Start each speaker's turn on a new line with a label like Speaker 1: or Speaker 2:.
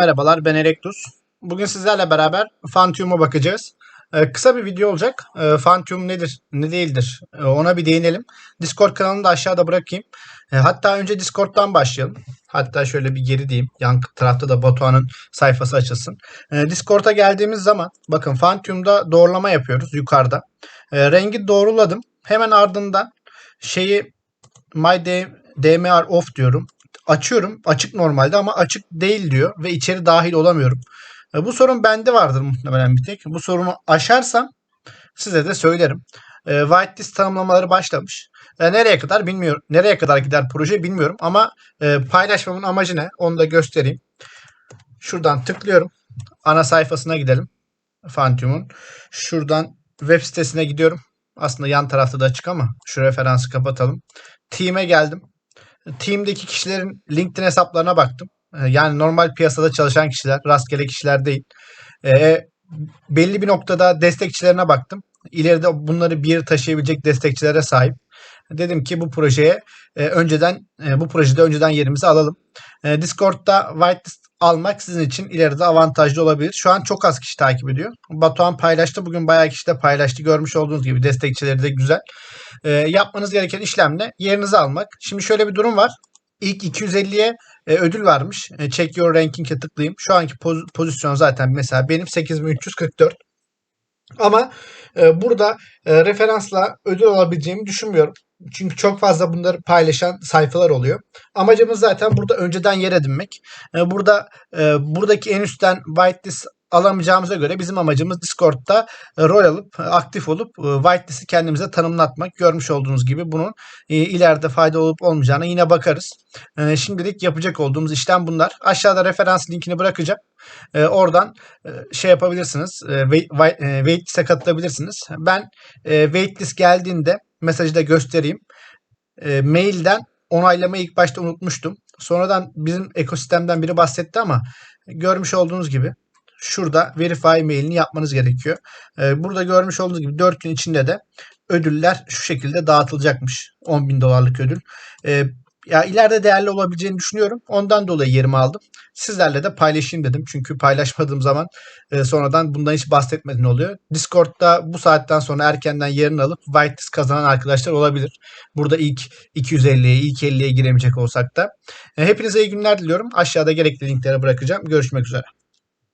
Speaker 1: Merhabalar ben Erektus. Bugün sizlerle beraber Fantium'a bakacağız. Ee, kısa bir video olacak. Ee, Fantium nedir, ne değildir Ee, ona bir değinelim. Discord kanalını da aşağıda bırakayım. Ee, hatta önce Discord'dan başlayalım. Hatta şöyle bir geri diyeyim. Yan tarafta da Batuhan'ın sayfası açılsın. Ee, Discord'a geldiğimiz zaman bakın Fantium'da doğrulama yapıyoruz yukarıda. Ee, rengi doğruladım. Hemen ardından şeyi My DMR off diyorum açıyorum. Açık normalde ama açık değil diyor ve içeri dahil olamıyorum. E, Bu sorun bende vardır muhtemelen bir tek. Bu sorunu aşarsam size de söylerim. E, whitelist tanımlamaları başlamış. E, nereye kadar bilmiyorum. Nereye kadar gider proje bilmiyorum ama e, paylaşmamın amacı ne? Onu da göstereyim. Şuradan tıklıyorum. Ana sayfasına gidelim. Fantium'un. Şuradan web sitesine gidiyorum. Aslında yan tarafta da açık ama şu referansı kapatalım. Team'e geldim. Team'deki kişilerin LinkedIn hesaplarına baktım. Ee, Yani normal piyasada çalışan kişiler, rastgele kişiler değil. Ee, belli bir noktada destekçilerine baktım. İleride bunları bir taşıyabilecek destekçilere sahip. Dedim ki bu projeye e, önceden e, bu projede önceden yerimizi alalım. E, Discord'da whitelist almak sizin için ileride avantajlı olabilir. Şu an çok az kişi takip ediyor. Batuhan paylaştı. Bugün bayağı kişi de paylaştı. Görmüş olduğunuz gibi destekçileri de güzel. E, yapmanız gereken işlemle yerinizi almak. Şimdi şöyle bir durum var. İlk 250'ye e, ödül varmış. E, check your ranking'e tıklayayım. Şu anki poz- pozisyon zaten mesela benim 8344. Ama e, burada e, referansla ödül alabileceğimi düşünmüyorum. Çünkü çok fazla bunları paylaşan sayfalar oluyor. Amacımız zaten burada önceden yer edinmek. E, burada e, buradaki en üstten whitelist alamayacağımıza göre bizim amacımız Discord'da e, rol alıp aktif olup whitelist'i kendimize tanımlatmak. Görmüş olduğunuz gibi bunun ileride fayda olup olmayacağına yine bakarız. Şimdilik yapacak olduğumuz işlem bunlar. Aşağıda referans linkini bırakacağım. E, oradan e, şey yapabilirsiniz. E, wait, wait, e, waitlist'e katılabilirsiniz. Ben e, waitlist geldiğinde mesajı da göstereyim. E, mailden onaylamayı ilk başta unutmuştum. Sonradan bizim ekosistemden biri bahsetti ama görmüş olduğunuz gibi şurada verify mailini yapmanız gerekiyor. E, burada görmüş olduğunuz gibi 4 gün içinde de ödüller şu şekilde dağıtılacakmış. 10 bin dolarlık ödül. E, ya ileride değerli olabileceğini düşünüyorum. Ondan dolayı yerimi aldım. Sizlerle de paylaşayım dedim. Çünkü paylaşmadığım zaman e, sonradan bundan hiç bahsetmediğin oluyor. Discord'da bu saatten sonra erkenden yerini alıp whitelist kazanan arkadaşlar olabilir. Burada ilk 250'ye, ilk 50'ye giremeyecek olsak da. E, hepinize iyi günler diliyorum. Aşağıda gerekli linkleri bırakacağım. Görüşmek üzere.